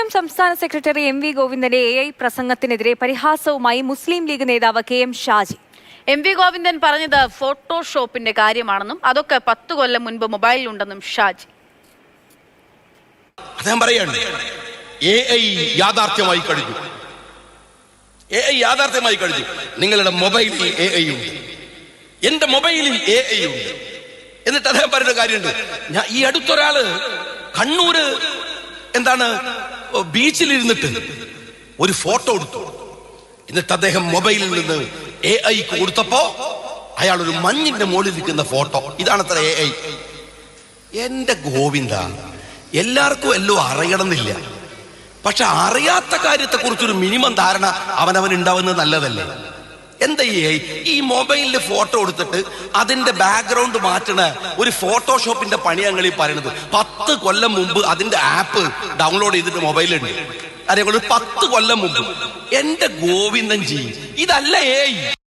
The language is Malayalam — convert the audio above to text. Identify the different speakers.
Speaker 1: എം സംസ്ഥാന സെക്രട്ടറി എം വി ഗോവിന്ദന്റെ എ ഐ പ്രസംഗത്തിനെതിരെ പരിഹാസവുമായി മുസ്ലിം ലീഗ് നേതാവ് K M Shaji.
Speaker 2: M V Govindan പറഞ്ഞത് ഫോട്ടോഷോപ്പിന്റെ കാര്യമാണെന്നും അതൊക്കെ പത്ത് കൊല്ലം മുൻപ് മൊബൈലിൽ ഉണ്ടെന്നും ഷാജി.
Speaker 3: അദ്ദേഹം പറയാണ് എ ഐ യാഥാർത്ഥ്യമായി കഴിഞ്ഞു. എ ഐ യാഥാർത്ഥ്യമായി കഴിഞ്ഞു. നിങ്ങളുടെ മൊബൈലിൽ എ ഐ ഉണ്ട്. എന്റെ മൊബൈലിൽ എ ഐ ഉണ്ട്. എന്നിട്ട് അദ്ദേഹം പറയുന്ന കാര്യമുണ്ട്. ഞാൻ ഈ അടുത്തൊരാൾ കണ്ണൂര് എന്താണ് ബീച്ചിൽ ഇരുന്നിട്ട് ഒരു ഫോട്ടോ എടുത്തു. എന്നിട്ട് അദ്ദേഹം മൊബൈലിൽ നിന്ന് എ ഐ കൊടുത്തപ്പോ അയാൾ ഒരു മഞ്ഞിന്റെ മുകളിൽ നിൽക്കുന്ന ഫോട്ടോ. ഇതാണ് അത്ര എ ഐ എന്റെ ഗോവിന്ദ എല്ലാവർക്കും എല്ലോ അറിയണമെന്നില്ല. പക്ഷെ അറിയാത്ത കാര്യത്തെ കുറിച്ചൊരു മിനിമം ധാരണ അവനവൻ ഉണ്ടാവുന്നത് നല്ലതല്ലേ? എന്താ ഈ മൊബൈലിൽ ഫോട്ടോ എടുത്തിട്ട് അതിന്റെ ബാക്ക്ഗ്രൗണ്ട് മാറ്റണ ഒരു ഫോട്ടോഷോപ്പിന്റെ പണി ഞങ്ങൾ ഈ പറയുന്നത് പത്ത് കൊല്ലം മുമ്പ് അതിന്റെ ആപ്പ് ഡൗൺലോഡ് ചെയ്തിട്ട് മൊബൈലുണ്ട് അറിയാം പത്ത് കൊല്ലം മുമ്പ്. എന്റെ ഗോവിന്ദൻ ജി ഇതല്ല ഏ